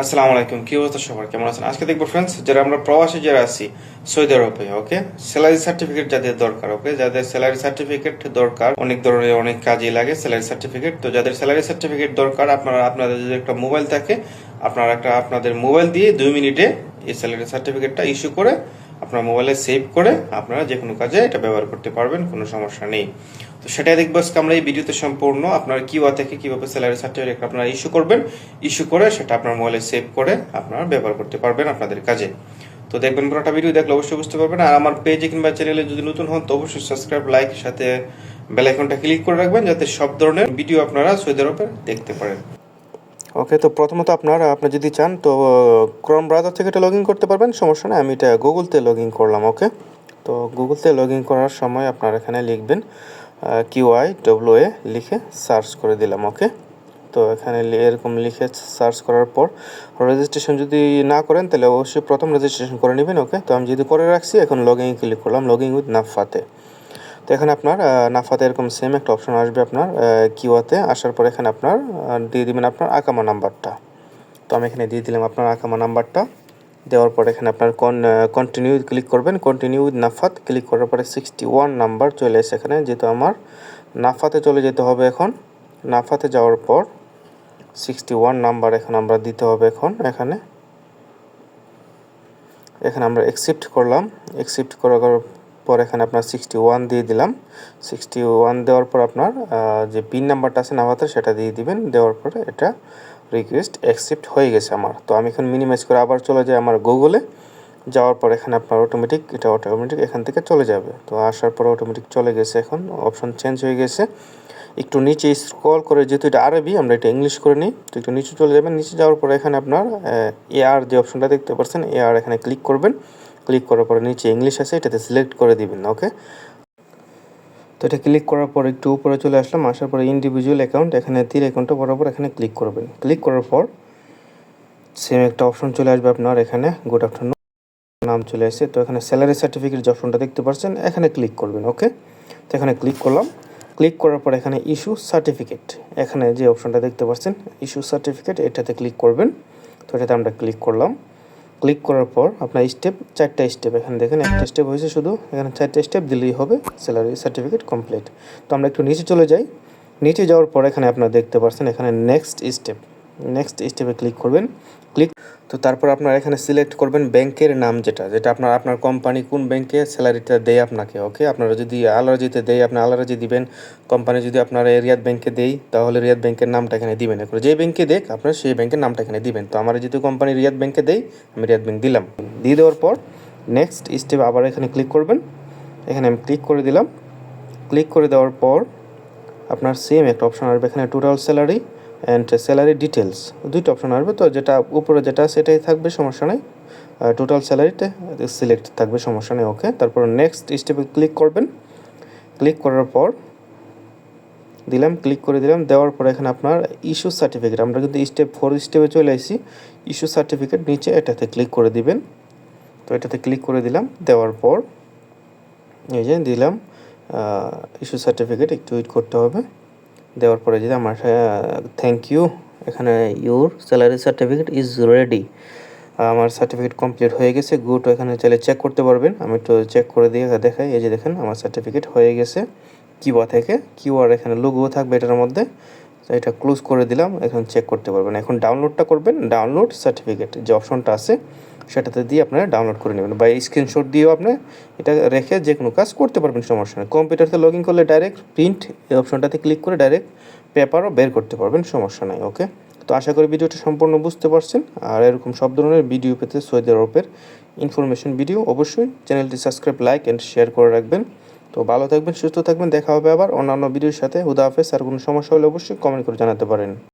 আসসালামু আলাইকুম, কি অবস্থা সবার? কেমন আছেন? আজকে দেখব ফ্রেন্ডস যারা আমরা প্রবাসী, যারা আছি সৌদি আরবে ওকে স্যালারি সার্টিফিকেট যাদের দরকার ওকে যাদের স্যালারি সার্টিফিকেট দরকার, অনেক ধরনের অনেক কাজে লাগে স্যালারি সার্টিফিকেট তো যাদের স্যালারি সার্টিফিকেট দরকার, আপনারা, আপনাদের যদি একটা মোবাইল থাকে, আপনারা একটা, আপনাদের মোবাইল দিয়ে দুই মিনিটে এই স্যালারি সার্টিফিকেটটা ইস্যু করে আপনার মোবাইলে সেভ করে আপনারা যে কোনো কাজে এটা ব্যবহার করতে পারবেন, কোনো সমস্যা নেই। তো সেটাই দেখব আজকে আমরা এই ভিডিওতে সম্পূর্ণ। আপনার কিওয়া থেকে কীভাবে স্যালারি সার্টিফিকেট আপনারা ইস্যু করবেন ইস্যু করে সেটা আপনার মোবাইলে সেভ করে আপনারা ব্যবহার করতে পারবেন আপনাদের কাজে। তো দেখবেন পুরোটা ভিডিও দেখলে অবশ্যই বুঝতে পারবেন। আর আমার পেজে কিংবা চ্যানেলে যদি নতুন হন, তো অবশ্যই সাবস্ক্রাইব লাইক সাথে বেল আইকনটা ক্লিক করে রাখবেন, যাতে সব ধরনের ভিডিও আপনারা সৌদি আরবে দেখতে পারেন। ওকে তো প্রথমত আপনারা, আপনি যদি চান, তো ক্রোম ব্রাউজার থেকে এটা লগ করতে পারবেন, সমস্যা নেই, আমি এটা গুগলতে লগ করলাম ওকে তো গুগলতে লগ করার সময় আপনারা এখানে লিখবেন কিউআই ডব্লিউ এ লিখে সার্চ করে দিলাম ওকে তো এখানে এরকম লিখে সার্চ করার পর রেজিস্ট্রেশন যদি না করেন, তাহলে অবশ্যই প্রথম রেজিস্ট্রেশন করে নেবেন ওকে তো আমি যদি করে রাখছি, এখন লগ ইন ক্লিক করলাম লগ ইন উইথ নাফাতে তো এখানে আপনার নাফাতে এরকম সেম একটা অপশন আসবে আপনার কিওয়াতে আসার পর এখানে আপনার দিয়ে দিবেন আপনার আকামা নাম্বারটা। তো আমি এখানে দিয়ে দিলাম আপনার আকামা নাম্বারটা। দেওয়ার পর এখানে আপনার কন কন্টিনিউ ক্লিক করবেন। কন্টিনিউ উইথ নাফাত ক্লিক করার পরে সিক্সটি ওয়ান নাম্বার চলে এসে এখানে, যেহেতু আমার নাফাতে চলে যেতে হবে এখন। নাফাতে যাওয়ার পর সিক্সটি ওয়ান নাম্বার এখন আমরা দিতে হবে এখন এখানে। এখানে আমরা অ্যাকসেপ্ট করলাম। অ্যাকসেপ্ট করার পর এখানে আপনার সিক্সটি ওয়ান দিয়ে দিলাম। সিক্সটি ওয়ান দেওয়ার পর আপনার যে পিন নাম্বারটা আছে নাভাতে সেটা দিয়ে দিবেন। দেওয়ার পরে এটা রিকোয়েস্ট অ্যাকসেপ্ট হয়ে গেছে আমার। তো আমি এখন মিনিমাইজ করে আবার চলে যাই আমার গুগলে যাওয়ার পর এখানে আপনার অটোমেটিক এটা অটোমেটিক এখান থেকে চলে যাবে। তো আসার পর অটোমেটিক চলে গেছে এখন অপশন চেঞ্জ হয়ে গেছে। একটু নিচে স্ক্রল করে, যেহেতু এটা আরবি, আমরা এটা ইংলিশ করে নিই। তো একটু নিচে চলে যাবেন। নিচে যাওয়ার পরে এখানে আপনার এআর যে অপশনটা দেখতে পাচ্ছেন এআর এখানে ক্লিক করবেন। ক্লিক করার পরে নিচে ইংলিশ আছে, এটাতে সিলেক্ট করে দিবেন ওকে তো এটা ক্লিক করার পর একটু উপরে চলে আসলাম, আসার পরে ইন্ডিভিজুয়াল অ্যাকাউন্ট এখানে তীর অ্যাকাউন্টটা বরাবর এখানে ক্লিক করবেন। ক্লিক করার পর সেম একটা অপশন চলে আসবে আপনার এখানে গুড আফটারনুন নাম চলে আসে তো এখানে স্যালারি সার্টিফিকেট যে অপশনটা দেখতে পাচ্ছেন, এখানে ক্লিক করবেন ওকে তো এখানে ক্লিক করলাম। ক্লিক করার পর এখানে ইস্যু সার্টিফিকেট এখানে যে অপশনটা দেখতে পাচ্ছেন ইস্যু সার্টিফিকেট এটাতে ক্লিক করবেন। তো এটাতে আমরা ক্লিক করলাম। ক্লিক করার পর আপনার স্টেপ চারটা স্টেপ এখানে দেখেন একটা স্টেপ হয়েছে শুধু, এখানে চারটা স্টেপ দিলেই হবে স্যালারি সার্টিফিকেট কমপ্লিট তো আমরা একটু নিচে চলে যাই। নিচে যাওয়ার পর এখানে আপনারা দেখতে পাচ্ছেন এখানে নেক্সট স্টেপ নেক্সট স্টেপে ক্লিক করবেন। ক্লিক তো তারপর আপনারা এখানে সিলেক্ট করবেন ব্যাংকের নাম যেটা যেটা আপনার আপনার কোম্পানি কোন ব্যাংকে স্যালারিটা দেয় আপনাকে ওকে আপনারা যদি আলারাজিতে দেয়, আপনি আলারাজি দিবেন। কোম্পানি যদি আপনার রিয়াদ ব্যাংকে দেই তাহলে রিয়াদ ব্যাংকের নামটা এখানে দিবেন। এখন যে ব্যাংকে দেখ আপনার সেই ব্যাংকের নামটা এখানে দিবেন। তো আমার যেহেতু কোম্পানি রিয়াদ ব্যাংকে দেই আমি রিয়াদ ব্যাংক দিলাম। দিয়ে দেওয়ার পর নেক্সট স্টেপ আবার এখানে ক্লিক করবেন। এখানে আমি ক্লিক করে দিলাম। ক্লিক করে দেওয়ার পর আপনার সেম একটা অপশন আসবে। এখানে total salary and salary details দুইটা অপশন আসবে। তো যেটা উপরে যেটা সেটাই থাকবে, সমস্যা নেই। টোটাল স্যালারিতে সিলেক্ট থাকবে, সমস্যা নেই ওকে তারপর নেক্সট স্টেপে ক্লিক করবেন। ক্লিক করার পর দিলাম ক্লিক করে দিলাম, দেওয়ার পর এখানে আপনার ইস্যু সার্টিফিকেট আমরা কিন্তু স্টেপ ফোর স্টেপে চলে আসি ইস্যু সার্টিফিকেট নিচে এটাতে ক্লিক করে দিবেন। তো এটাতে ক্লিক করে দিলাম, দেওয়ার পর এই যে দিলাম ইস্যু সার্টিফিকেট একটু ওয়েট করতে হবে। দেওয়ার পরে যদি আমার থ্যাংক ইউ এখানে your salary certificate is ready আমার সার্টিফিকেট কমপ্লিট হয়ে গেছে গুড এখানে চাইলে চেক করতে পারবেন। আমি একটু চেক করে দিয়ে দেখাই, এই যে দেখেন, আমার সার্টিফিকেট হয়ে গেছে। কিউআর থেকে কিউআর এখানে লোগো থাকবে এটার মধ্যে। এটা ক্লোজ করে দিলাম, এখন চেক করতে পারবেন। এখন ডাউনলোডটা করবেন ডাউনলোড সার্টিফিকেট যে অপশনটা আছে, সেটাতে দিয়ে আপনারা ডাউনলোড করে নেবেন। বা স্ক্রিনশট দিয়েও আপনি এটা রেখে যে কোনো কাজ করতে পারবেন, সমস্যা নেই। কম্পিউটারতে লগ ইন করলে ডাইরেক্ট প্রিন্ট এই অপশনটাতে ক্লিক করে ডাইরেক্ট পেপারও বের করতে পারবেন, সমস্যা নাই ওকে তো আশা করি ভিডিওটা সম্পূর্ণ বুঝতে পারছেন। আর এরকম সব ধরনের ভিডিও পেতে সৌদি আরবের ইনফরমেশন ভিডিও অবশ্যই চ্যানেলটি সাবস্ক্রাইব লাইক অ্যান্ড শেয়ার করে রাখবেন। তো ভালো থাকবেন, সুস্থ থাকবেন, দেখা হবে আবার অন্যান্য ভিডিওর সাথে। হুদা হাফেজ, আর কোনো সমস্যা হলে অবশ্যই কমেন্ট করে জানাতে পারেন।